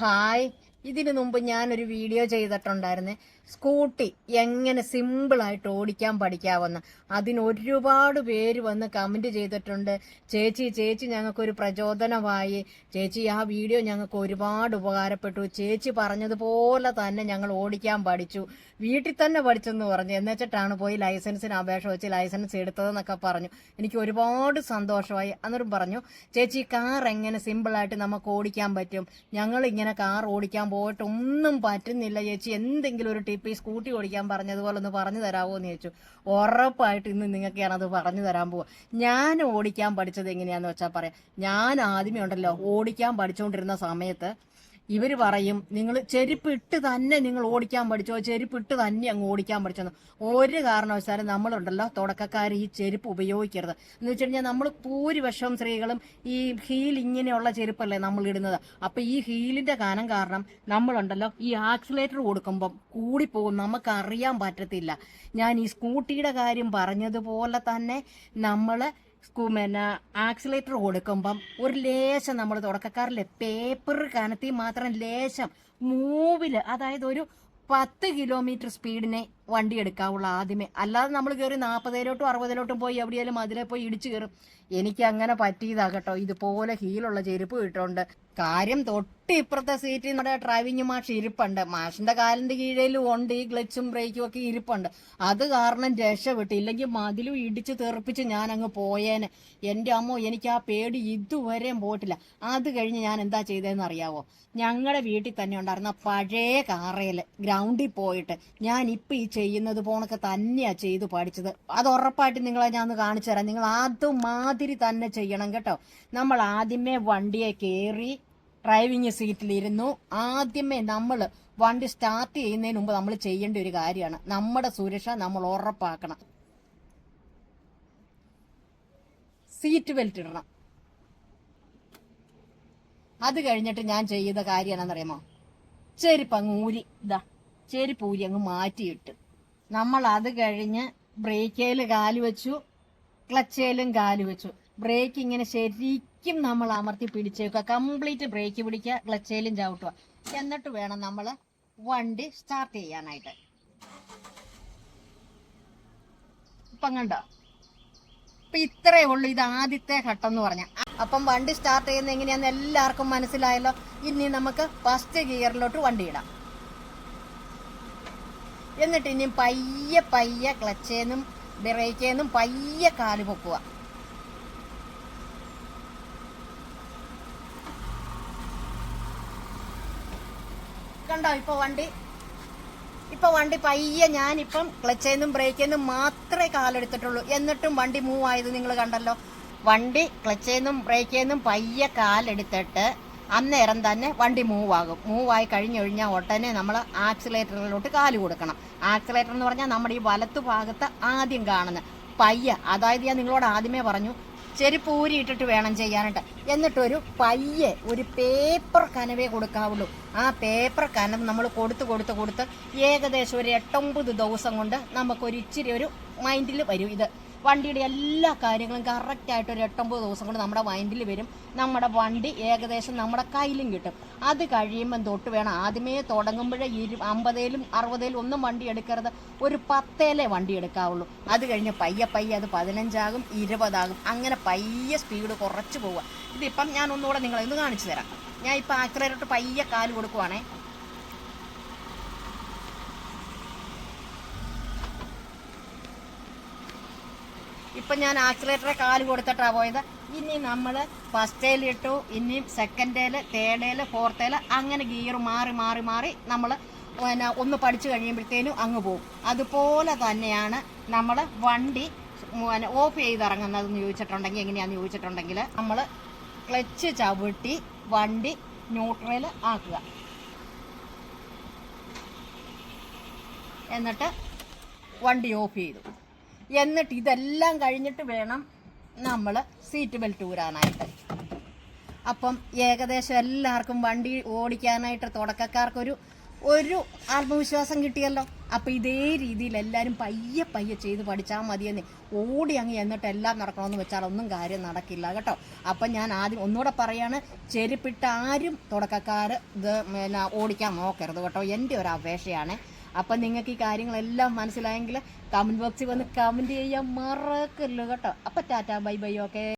Hi. ഇതിനു മുമ്പ് ഞാനൊരു വീഡിയോ ചെയ്തിട്ടുണ്ടായിരുന്നേ. സ്കൂട്ടി എങ്ങനെ സിമ്പിളായിട്ട് ഓടിക്കാൻ പഠിക്കാവുന്ന. അതിന് ഒരുപാട് പേര് വന്ന് കമന്റ് ചെയ്തിട്ടുണ്ട്. ചേച്ചി ചേച്ചി ഞങ്ങൾക്കൊരു പ്രചോദനമായി. ചേച്ചി ആ വീഡിയോ ഞങ്ങൾക്ക് ഒരുപാട് ഉപകാരപ്പെട്ടു. ചേച്ചി പറഞ്ഞതുപോലെ തന്നെ ഞങ്ങൾ ഓടിക്കാൻ പഠിച്ചു. വീട്ടിൽ തന്നെ പഠിച്ചെന്ന് പറഞ്ഞു. എന്നുവെച്ചിട്ടാണ് പോയി ലൈസൻസിന് അപേക്ഷ വെച്ച് ലൈസൻസ് എടുത്തതെന്നൊക്കെ പറഞ്ഞു. എനിക്ക് ഒരുപാട് സന്തോഷമായി. അന്നേരം പറഞ്ഞു ചേച്ചി കാർ എങ്ങനെ സിമ്പിളായിട്ട് നമുക്ക് ഓടിക്കാൻ പറ്റും? ഞങ്ങൾ ഇങ്ങനെ കാർ ഓടിക്കാൻ പോയിട്ട് ഒന്നും പറ്റുന്നില്ല ചേച്ചി. എന്തെങ്കിലും ഒരു ഈ സ്കൂട്ടി ഓടിക്കാൻ പറഞ്ഞതുപോലെ ഒന്ന് പറഞ്ഞു തരാമോ എന്ന് ചോദിച്ചു. ഉറപ്പായിട്ട് ഇന്ന് നിങ്ങൾക്ക് ഞാനത് പറഞ്ഞു തരാൻ പോവാ ഞാൻ ഓടിക്കാൻ പഠിച്ചത് എങ്ങനെയാന്ന് വെച്ചാൽ പറയാം. ഞാൻ ആദ്യമേ ഉണ്ടല്ലോ ഓടിക്കാൻ പഠിച്ചുകൊണ്ടിരുന്ന സമയത്ത് ഇവർ പറയും നിങ്ങൾ ചെരുപ്പിട്ട് തന്നെ നിങ്ങൾ ഓടിക്കാൻ പഠിച്ചോ? ചെരുപ്പിട്ട് തന്നെ അങ്ങ് ഓടിക്കാൻ പഠിച്ചോ? ഒരു കാരണവശാലും നമ്മളുണ്ടല്ലോ തുടക്കക്കാർ ഈ ചെരുപ്പ് ഉപയോഗിക്കരുത്. എന്ന് വെച്ച് കഴിഞ്ഞാൽ നമ്മൾ ഭൂരിപക്ഷം സ്ത്രീകളും ഈ ഹീൽ ഇങ്ങനെയുള്ള ചെരുപ്പല്ലേ നമ്മൾ ഇടുന്നത്. അപ്പം ഈ ഹീലിന്റെ കാരണം കാരണം നമ്മളുണ്ടല്ലോ ഈ ആക്സിലേറ്റർ കൊടുക്കുമ്പം കൂടിപ്പോകും നമുക്ക് അറിയാൻ പറ്റത്തില്ല. ഞാൻ ഈ സ്കൂട്ടിയുടെ കാര്യം പറഞ്ഞതുപോലെ തന്നെ നമ്മൾ സ്കൂ പിന്നെ ആക്സിലേറ്റർ കൊടുക്കുമ്പം ഒരു ലേശം നമ്മൾ തുടക്കക്കാരിലെ പേപ്പർ കനത്തി മാത്രം ലേശം മൂവിൽ അതായത് ഒരു പത്ത് കിലോമീറ്റർ സ്പീഡിനെ വണ്ടി എടുക്കാവുള്ളൂ ആദ്യമേ. അല്ലാതെ നമ്മൾ കയറി നാൽപ്പതിലോട്ടും അറുപതിലോട്ടും പോയി എവിടെയാലും അതിലെ പോയി ഇടിച്ചു കയറും എനിക്ക് അങ്ങനെ പറ്റിയതാ കേട്ടോ. ഇതുപോലെ ഹീലുള്ള ചെരുപ്പ് കിട്ടുന്നുണ്ട് കാര്യം തൊട്ട് ഇപ്പുറത്തെ സീറ്റിൽ നമ്മുടെ ഡ്രൈവിംഗ് മാഷ് ഇരിപ്പുണ്ട്. മാഷിന്റെ കാലിന്റെ കീഴിലും ഉണ്ട് ഈ ക്ലച്ചും ബ്രേക്കും ഒക്കെ ഇരിപ്പുണ്ട്. അത് കാരണം രക്ഷപ്പെട്ടു ഇല്ലെങ്കിൽ മതിലും ഇടിച്ച് തെറിപ്പിച്ച് ഞാൻ അങ്ങ് പോയേനെ. എന്റെ അമ്മോ എനിക്ക് ആ പേടി ഇതുവരെയും പോയിട്ടില്ല. അത് കഴിഞ്ഞ് ഞാൻ എന്താ ചെയ്തതെന്ന് അറിയാവോ? ഞങ്ങളുടെ വീട്ടിൽ തന്നെ ഉണ്ടായിരുന്ന പഴയ കാറയിൽ ഗ്രൗണ്ടിൽ പോയിട്ട് ഞാൻ ഇപ്പം ഈ ചെയ്യുന്നത് പോണൊക്കെ തന്നെയാ ചെയ്തു പഠിച്ചത്. അത് ഉറപ്പായിട്ട് നിങ്ങളെ ഞാൻ കാണിച്ചു തരാം. നിങ്ങൾ അതുമാതിരി തന്നെ ചെയ്യണം കേട്ടോ. നമ്മൾ ആദ്യമേ വണ്ടിയെ കയറി ഡ്രൈവിംഗ് സീറ്റിലിരുന്നു ആദ്യമേ നമ്മൾ വണ്ടി സ്റ്റാർട്ട് ചെയ്യുന്നതിന് മുമ്പ് നമ്മൾ ചെയ്യേണ്ട ഒരു കാര്യമാണ്. നമ്മുടെ സുരക്ഷ നമ്മൾ ഉറപ്പാക്കണം. സീറ്റ് ബെൽറ്റ് ഇടണം. അത് കഴിഞ്ഞിട്ട് ഞാൻ ചെയ്ത കാര്യം എന്നാണെന്നറിയാമോ ചെരുപ്പ് അങ്ങ് ഊരി ഇതാ ചെരുപ്പ് ഊരി അങ്ങ് മാറ്റിയിട്ട് നമ്മൾ അത് കഴിഞ്ഞ് ബ്രേക്കേൽ കാൽ വെച്ചു ക്ലച്ചേലും കാൽ വെച്ചു. ബ്രേക്ക് ഇങ്ങനെ ശരിക്കും നമ്മൾ അമർത്തി പിടിച്ചേക്കുക. കംപ്ലീറ്റ് ബ്രേക്ക് പിടിക്കുക ക്ലച്ചേലും ചവിട്ടുക. എന്നിട്ട് വേണം നമ്മൾ വണ്ടി സ്റ്റാർട്ട് ചെയ്യാനായിട്ട്. ഇപ്പം കണ്ടോ? ഇപ്പൊ ഇത്രയേ ഉള്ളൂ ഇത് ആദ്യത്തെ ഘട്ടം എന്ന് പറഞ്ഞ അപ്പം വണ്ടി സ്റ്റാർട്ട് ചെയ്യുന്ന എങ്ങനെയാണെന്ന് എല്ലാവർക്കും മനസ്സിലായല്ലോ. ഇനി നമുക്ക് ഫസ്റ്റ് ഗിയറിലോട്ട് വണ്ടി ഇടാം. എന്നിട്ട് ഇനി പയ്യെ പയ്യെ ക്ലച്ചേന്നും ബ്രേക്കേന്നും പയ്യെ കാൽ പൊക്കുക കണ്ടോ ഇപ്പൊ വണ്ടി? ഇപ്പൊ വണ്ടി പയ്യെ ഞാനിപ്പം ക്ലച്ചേന്നും ബ്രേക്കേന്നും മാത്രമേ കാലെടുത്തിട്ടുള്ളൂ. എന്നിട്ടും വണ്ടി മൂവ് ആയത് നിങ്ങൾ കണ്ടല്ലോ. വണ്ടി ക്ലച്ചേന്നും ബ്രേക്കേന്നും പയ്യെ കാലെടുത്തിട്ട് അന്നേരം തന്നെ വണ്ടി മൂവ് ആകും മൂവ് ആയി കഴിഞ്ഞു കഴിഞ്ഞാൽ ഉടനെ നമ്മൾ ആക്സിലേറ്ററിലോട്ട് കാൽ കൊടുക്കണം. ആക്സിലേറ്റർ എന്ന് പറഞ്ഞാൽ നമ്മുടെ ഈ വലത്തു ഭാഗത്ത് ആദ്യം കാണുന്ന. പയ്യ അതായത് ഞാൻ നിങ്ങളോട് ആദ്യമേ പറഞ്ഞു ചെരുപ്പ് ഊരിയിട്ടിട്ട് വേണം ചെയ്യാനായിട്ട്. എന്നിട്ടൊരു പയ്യെ ഒരു പേപ്പർ കനവേ കൊടുക്കാവുള്ളൂ. ആ പേപ്പർ കനവ് നമ്മൾ കൊടുത്ത് കൊടുത്ത് കൊടുത്ത് ഏകദേശം ഒരു എട്ടൊമ്പത് ദിവസം കൊണ്ട് നമുക്കൊരു ഇച്ചിരി ഒരു മൈൻഡിൽ വരും ഇത്. വണ്ടിയുടെ എല്ലാ കാര്യങ്ങളും കറക്റ്റായിട്ട് ഒരു എട്ടൊമ്പത് ദിവസം കൊണ്ട് നമ്മുടെ വൈൻഡിൽ വരും. നമ്മുടെ വണ്ടി ഏകദേശം നമ്മുടെ കയ്യിലും കിട്ടും. അത് കഴിയുമ്പം തൊട്ട് വേണം ആദ്യമേ തുടങ്ങുമ്പോഴേ ഇരു അമ്പതേലും അറുപതേലും ഒന്നും വണ്ടി എടുക്കരുത്. ഒരു പത്തേലേ വണ്ടി എടുക്കാവുള്ളൂ. അത് കഴിഞ്ഞ് പയ്യെ പയ്യെ അത് പതിനഞ്ചാകും ഇരുപതാകും. അങ്ങനെ പയ്യെ സ്പീഡ് കുറച്ച് പോവുക. ഇതിപ്പം ഞാൻ ഒന്നുകൂടെ നിങ്ങളെ ഒന്ന് കാണിച്ചു തരാം. ഞാൻ ഇപ്പം ആക്രയിലോട്ട് പയ്യെ കാൽ കൊടുക്കുവാണേ. ഇപ്പൊ ഞാൻ ആക്സിലേറ്ററെ കാൽ കൊടുത്തിട്ടാണ് പോയത്. ഇനി നമ്മൾ ഫസ്റ്റേലിട്ടു ഇനിയും സെക്കൻഡേൽ തേർഡേൽ ഫോർത്തേൽ അങ്ങനെ ഗിയർ മാറി മാറി മാറി നമ്മൾ പിന്നെ ഒന്ന് പഠിച്ചു കഴിയുമ്പോഴത്തേനും അങ്ങ് പോകും അതുപോലെ തന്നെയാണ് നമ്മൾ വണ്ടി പിന്നെ ഓഫ് ചെയ്തിറങ്ങുന്നതെന്ന് ചോദിച്ചിട്ടുണ്ടെങ്കിൽ എങ്ങനെയാണെന്ന് ചോദിച്ചിട്ടുണ്ടെങ്കിൽ നമ്മൾ ക്ലച്ച് ചവിട്ടി വണ്ടി ന്യൂട്രൽ ആക്കുക. എന്നിട്ട് വണ്ടി ഓഫ് ചെയ്തു. എന്നിട്ട് ഇതെല്ലാം കഴിഞ്ഞിട്ട് വേണം നമ്മൾ സീറ്റ് ബെൽറ്റ് ഊരാനായിട്ട്. അപ്പം ഏകദേശം എല്ലാവർക്കും വണ്ടി ഓടിക്കാനായിട്ട് തുടക്കക്കാർക്കൊരു ഒരു ആത്മവിശ്വാസം കിട്ടിയല്ലോ. അപ്പം ഇതേ രീതിയിൽ എല്ലാവരും പയ്യെ പയ്യെ ചെയ്ത് പഠിച്ചാൽ മതിയെന്ന് ഓടി അങ്ങ് എന്നിട്ട് എല്ലാം നടക്കണമെന്ന് വെച്ചാൽ ഒന്നും കാര്യം നടക്കില്ല കേട്ടോ. അപ്പം ഞാൻ ആദ്യം ഒന്നുകൂടെ പറയാണ് ചെരുപ്പിട്ട് ആരും തുടക്കക്കാർ ഇത് പിന്നെ ഓടിക്കാൻ നോക്കരുത് കേട്ടോ. എന്റെ ഒരു അപേക്ഷയാണ്. അപ്പം നിങ്ങൾക്ക് ഈ കാര്യങ്ങളെല്ലാം മനസ്സിലായെങ്കിൽ കമന്റ് ബോക്സിൽ വന്ന് കമന്റ് ചെയ്യാൻ മറക്കല്ലോ കേട്ടോ. അപ്പം ടാറ്റാ ബൈ ബൈ ഓക്കെ.